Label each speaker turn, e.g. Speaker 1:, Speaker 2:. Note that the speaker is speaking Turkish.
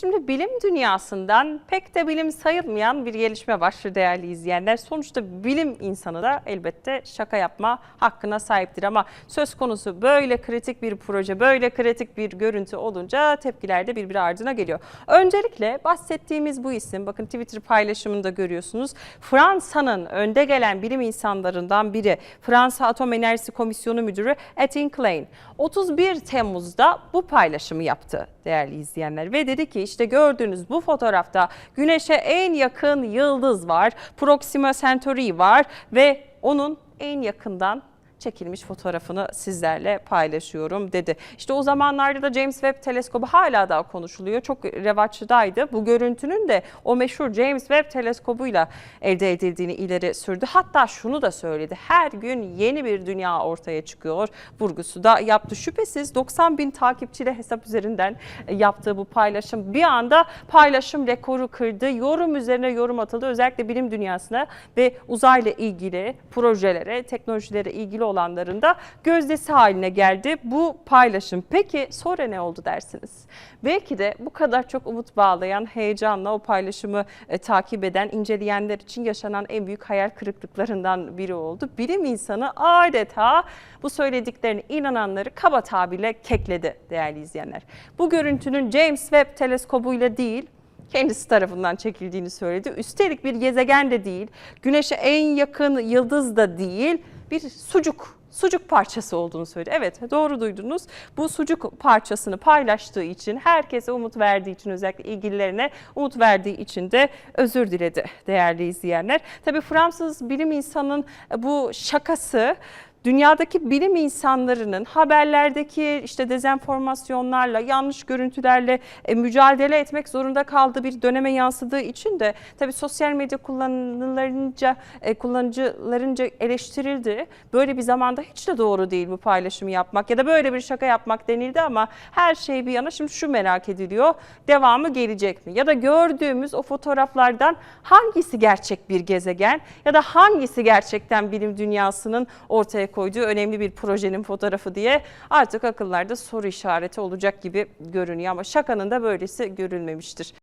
Speaker 1: Şimdi bilim dünyasından pek de bilim sayılmayan bir gelişme var değerli izleyenler. Sonuçta bilim insanı da elbette şaka yapma hakkına sahiptir ama söz konusu böyle kritik bir proje, böyle kritik bir görüntü olunca tepkiler de birbiri ardına geliyor. Öncelikle bahsettiğimiz bu isim bakın Twitter paylaşımında görüyorsunuz. Fransa'nın önde gelen bilim insanlarından biri Fransa Atom Enerjisi Komisyonu Müdürü Etin Klein 31 Temmuz'da bu paylaşımı yaptı değerli izleyenler ve dedi ki işte gördüğünüz bu fotoğrafta Güneş'e en yakın yıldız var, Proxima Centauri var ve onun en yakından çekilmiş fotoğrafını sizlerle paylaşıyorum dedi. İşte o zamanlarda da James Webb teleskobu hala daha konuşuluyor. Çok revaçtaydı. Bu görüntünün de o meşhur James Webb teleskobuyla elde edildiğini ileri sürdü. Hatta şunu da söyledi. Her gün yeni bir dünya ortaya çıkıyor. Vurgusu da yaptı. Şüphesiz 90 bin takipçiyle hesap üzerinden yaptığı bu paylaşım bir anda paylaşım rekoru kırdı. Yorum üzerine yorum atıldı. Özellikle bilim dünyasına ve uzayla ilgili projelere, teknolojilere ilgili olanların gözdesi haline geldi bu paylaşım. Peki sonra ne oldu dersiniz? Belki de bu kadar çok umut bağlayan, heyecanla o paylaşımı e, takip eden, inceleyenler için yaşanan en büyük hayal kırıklıklarından biri oldu. Bilim insanı adeta bu söylediklerine inananları kaba tabirle kekledi değerli izleyenler. Bu görüntünün James Webb teleskobuyla değil, kendisi tarafından çekildiğini söyledi. Üstelik bir gezegen de değil, güneşe en yakın yıldız da değil, bir sucuk sucuk parçası olduğunu söyledi. Evet doğru duydunuz. Bu sucuk parçasını paylaştığı için, herkese umut verdiği için, özellikle ilgililerine umut verdiği için de özür diledi değerli izleyenler. Tabii Fransız bilim insanının bu şakası dünyadaki bilim insanlarının haberlerdeki işte dezenformasyonlarla, yanlış görüntülerle e, mücadele etmek zorunda kaldığı bir döneme yansıdığı için de tabii sosyal medya kullanıcılarınca e, kullanıcılarınca eleştirildi. Böyle bir zamanda hiç de doğru değil bu paylaşımı yapmak ya da böyle bir şaka yapmak denildi ama her şey bir yana şimdi şu merak ediliyor. Devamı gelecek mi? Ya da gördüğümüz o fotoğraflardan hangisi gerçek bir gezegen ya da hangisi gerçekten bilim dünyasının ortaya koyduğu önemli bir projenin fotoğrafı diye artık akıllarda soru işareti olacak gibi görünüyor ama şakanın da böylesi görülmemiştir.